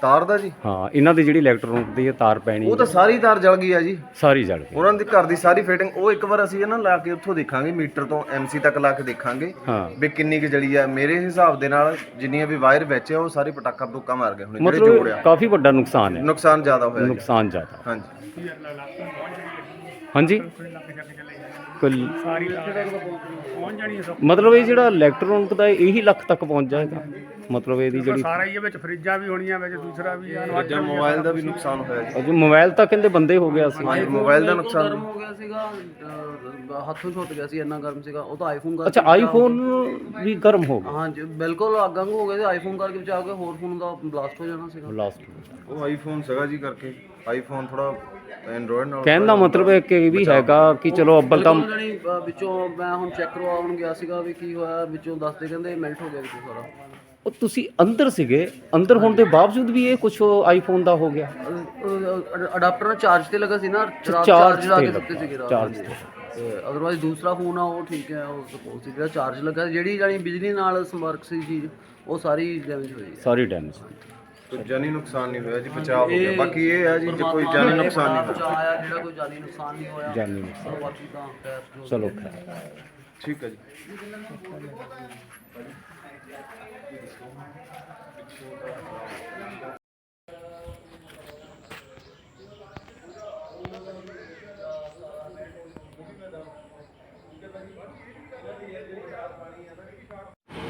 ਤਾਰ ਦਾ ਜੀ? ਹਾਂ ਇਹਨਾਂ ਦੀ ਜਿਹੜੀ ਇਲੈਕਟ੍ਰੋਨਿਕ ਦੀ ਇਹ ਤਾਰ ਪੈਣੀ ਉਹ ਤਾਂ ਸਾਰੀ ਤਾਰ ਜਲ ਗਈ ਆ ਜੀ। ਸਾਰੀ ਜਲ ਗਈ। ਉਹਨਾਂ ਦੀ ਘਰ ਦੀ ਸਾਰੀ ਫਿਟਿੰਗ ਉਹ ਇੱਕ ਵਾਰ ਅਸੀਂ ਨਾ ਲਾ ਕੇ ਉੱਥੋਂ ਦੇਖਾਂਗੇ ਮੀਟਰ ਤੋਂ ਐਮਸੀ ਤੱਕ ਲਾ ਕੇ ਦੇਖਾਂਗੇ ਹਾਂ। ਵੀ ਕਿੰਨੀ ਕੁ ਜਲੀ ਆ। ਮੇਰੇ ਹਿਸਾਬ ਦੇ ਨਾਲ ਜਿੰਨੀਆਂ ਵੀ ਵਾਇਰ ਵਿੱਚ ਆ ਉਹ ਸਾਰੇ ਪਟਾਕਾ ਪਟੂਕਾ ਮਾਰ ਗਏ ਹੁਣ ਜਿਹੜੇ ਮਤਲਬ ਜੋੜਿਆ ਕਾਫੀ ਵੱਡਾ ਨੁਕਸਾਨ ਹੈ। ਨੁਕਸਾਨ ਜ਼ਿਆਦਾ ਹੋਇਆ ਜੀ। ਨੁਕਸਾਨ ਜ਼ਿਆਦਾ। ਹਾਂਜੀ। ਹਾਂਜੀ? ਕੁੱਲ ਮਤਲਬ ਇਹ ਜਿਹੜਾ ਇਲੈਕਟ੍ਰੋਨਿਕ ਦਾ ਇਹੀ ਲੱਖ ਤੱਕ ਪਹੁੰਚ ਜਾਏਗਾ। ਮਤਲਬ ਇਹਦੀ ਜਿਹੜੀ ਸਾਰਾ ਹੀ ਇਹ ਵਿੱਚ ਫਰਿੱਜਾਂ ਵੀ ਹੋਣੀਆਂ ਵਿੱਚ ਦੂਸਰਾ ਵੀ ਆ ਜਾਂ ਮੋਬਾਈਲ ਦਾ ਵੀ ਨੁਕਸਾਨ ਹੋਇਆ ਜੀ। ਅਜੇ ਮੋਬਾਈਲ ਤਾਂ ਕਹਿੰਦੇ ਬੰਦੇ ਹੋ ਗਿਆ ਸੀ। ਹਾਂਜੀ ਮੋਬਾਈਲ ਦਾ ਬਿਲਕੁਲ ਨੁਕਸਾਨ ਗਰਮ ਹੋ ਗਿਆ ਸੀਗਾ ਅਹ, ਹੱਥੋਂ ਛੁੱਟ ਗਿਆ ਸੀ ਇੰਨਾ ਗਰਮ ਸੀਗਾ। ਉਹ ਤਾਂ ਆਈਫੋਨ ਕਰਕੇ ਅੱਛਾ ਆਈਫੋਨ ਵੀ ਗਰਮ ਹੋ ਗਿਆ। ਹਾਂਜੀ ਬਿਲਕੁਲ ਅੱਗ ਅੰਗ ਹੋ ਗਿਆ ਸੀ ਆਈਫੋਨ ਕਰਕੇ ਬਚਾ ਕੇ ਹੋਰ ਫੋਨ ਦਾ ਬਲਾਸਟ ਹੋ ਜਾਣਾ ਸੀਗਾ। ਲਾਸਟ ਉਹ ਆਈਫੋਨ ਸੀਗਾ ਜੀ ਕਰਕੇ। ਆਈਫੋਨ ਥੋੜਾ ਐਂਡਰੋਇਡ ਨਾਲ ਕਹਿਣ ਦਾ ਮਤਲਬ ਹੈ ਕਿ ਇਹ ਵੀ ਹੈਗਾ ਕਿ ਚਲੋ ਅੱਬਲ ਤਾਂ ਜਾਣੀ ਅਹ, ਵਿੱਚੋਂ ਮੈਂ ਹੁਣ ਚੈੱਕ ਕਰਵਾਉਣ ਗਿਆ ਸੀਗਾ ਵੀ ਕੀ ਹੋਇਆ ਵਿੱਚੋਂ ਦੱਸਦੇ ਕਹਿੰਦੇ ਮੈਲਟ ਹੋ ਗਿਆ ਵਿੱਚੋਂ ਸਾਰਾ। ਉਹ ਤੁਸੀਂ ਅੰਦਰ ਸੀਗੇ ਅੰਦਰ ਹੋਣ ਦੇ ਬਾਵਜੂਦ ਵੀ ਇਹ ਕੁਝ ਆਈਫੋਨ ਦਾ ਹੋ ਗਿਆ। ਅਡਾਪਟਰ ਨਾਲ ਚਾਰਜ ਤੇ ਲੱਗਾ ਸੀ ਨਾ ਰਾਤ ਚਾਰਜ ਚਾਰਜ ਲਾ ਤੇ ਕੇ ਲੱਗਾ, ਦਿੱਤੇ ਸੀਗੇ ਰਾਤ ਚਾਰਜ ਹਾਂਜੀ। ਤੇ। ਅਦਰਵਾਈਜ਼ ਦੂਸਰਾ ਫੋਨ ਆ ਉਹ ਠੀਕ ਹੈ ਉਹ ਸਪੋਜ਼ ਸੀ ਜਿਹੜਾ ਚਾਰਜ ਲੱਗਾ ਸੀ, ਜਿਹੜੀ ਜਾਨੀ ਬਿਜਲੀ ਨਾਲ ਸੰਪਰਕ ਸੀ ਚੀਜ਼ ਉਹ ਸਾਰੀ ਡੈਮੇਜ ਹੋਈ ਹੈ। ਸਾਰੀ ਡੈਮੇਜ ਕੋਈ ਜਾਨੀ ਨੁਕਸਾਨ ਨਹੀਂ ਹੋਇਆ ਜੀ ਬਚਾਅ ਹੋ ਗਿਆ। ਬਾਕੀ ਇਹ ਹੈ ਜੀ ਜੇ ਕੋਈ ਜਾਨੀ ਨੁਕਸਾਨ ਨਹੀਂ ਹੋਇਆ। ਬਚਾਇਆ ਜਿਹੜਾ ਕੋਈ ਜਾਨੀ ਨੁਕਸਾਨ ਨਹੀਂ ਹੋਇਆ ਜਾਨੀ ਨੁਕਸਾਨ। ਚਲੋ ਬਾਕੀ ਤਾਂ ਖੈਰ ਜੋ ਚਲੋ ਖੈਰ। ਠੀਕ ਹੈ ਜੀ।